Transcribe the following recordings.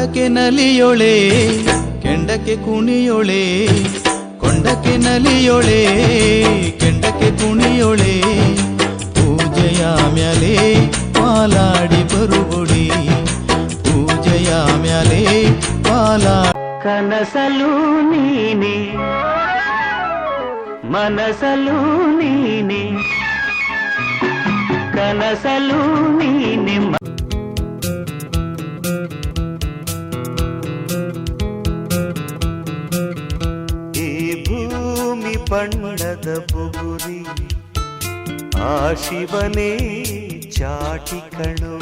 ನಲಿಯೊಳೆ, ಕೆಂಡಕ್ಕೆ ಕುಣಿಯೊಳೆ, ಕೊಂಡಕ್ಕೆ ನಲಿಯೊಳೆ, ಕೆಂಡಕ್ಕೆ ಕುಣಿಯೊಳೆ. ಪೂಜೆಯ ಮ್ಯಾಲೆ ಪಾಲಾಡಿ ಬರುಗುಡಿ ಪೂಜೆಯ ಮ್ಯಾಲೆ ಪಾಲಾ ಕನಸಲು ನೀನೆ ಮನಸಲು ನೀನೆ ಕನಸಲು ನೀನೆ ಬಣ್ಣದ ಬುಗುರಿ ಆ ಶಿವನೇ ಚಾಟಿ ಕಣು.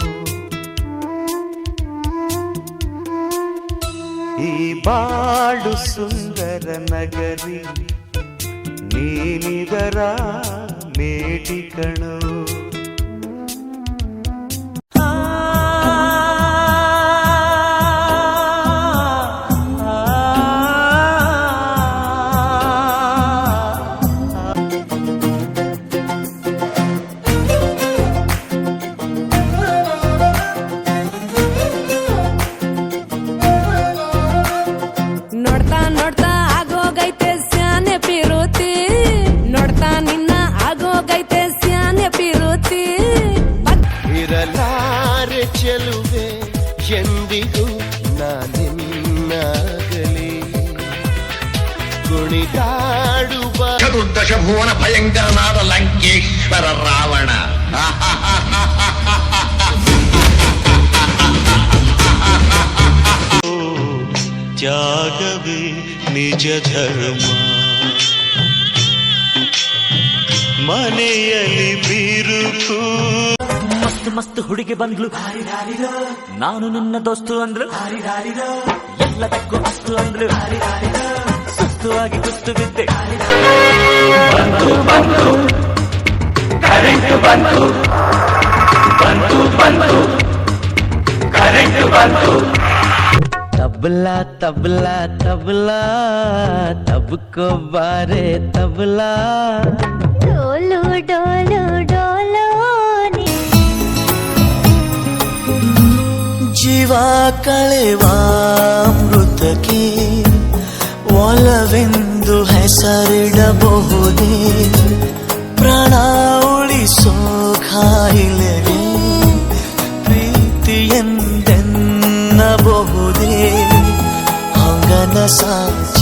ಈ ಬಾಳು ಸುಂದರ ನಗರಿ ನೀನಿದರ ಮೇಟಿ ಕಣೋ. ಎಂದಿಗೂ ನಾನಿನ್ನಾಗಲಿ ಕುಣಿದಾಡುವ ಚತುರ್ದಶ ಭುವನ ಭಯಂಕರನಾದ ಲಂಕೇಶ್ವರ ರಾವಣ ತ್ಯಾಗವೇ ನಿಜ ಧರ್ಮ ಮನೆಯಲ್ಲಿ ಬಿರುಕು ಮಸ್ತ್ ಹುಡುಗಿ ಬಂದ್ಲು. ನಾನು ನಿನ್ನ ದೋಸ್ತು ಅಂದ್ಲು. ಎಲ್ಲದಕ್ಕೂ ಅಷ್ಟು ಅಂದ್ಲು. ಸುಸ್ತುವಾಗಿ ಕುಸ್ತು ಬಿದ್ದೆ. ಬಂತು ಬಂತು. ಕರೆಂಟ್ ಬಂತು. ಬಂತು ಬಂತು. ಕರೆಂಟ್ ಬಂತು. ತಬಲಾ ತಬಲಾ ತಬಲಾ. ಬಾರೆ ತಬಲಾ. ಡೋಲು ಜೀವ ಕಳೆವಾಮೃತಕ್ಕೆ ಒಲವೆಂದು ಹೆಸರಿಡಬಹುದೇ? ಪ್ರಾಣ ಉಳಿಸೋ ಕಾಯಿಲೆಗೆ ಪ್ರೀತಿಯೆಂದೆನ್ನಬಹುದೇ? ಅಂಗನ ಸಾಚಾದರದಲ್ಲಿ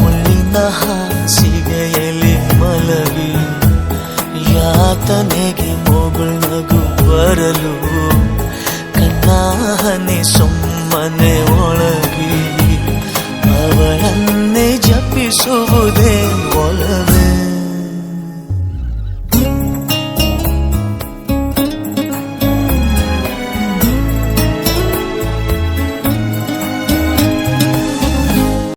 ಮುಳ್ಳಿನ ಹಾಸಿಗೆಯಲ್ಲಿ ಮಲಗಿ, ಯಾತನೆಗೆ ನಗು ಬರಲು ಕಣ್ಣಾಹನೆ ಸುಮ್ಮನೆ ಒಳಗಿ ಅವಳನ್ನೇ ಜಪಿಸುವುದೇ ಒಲವು.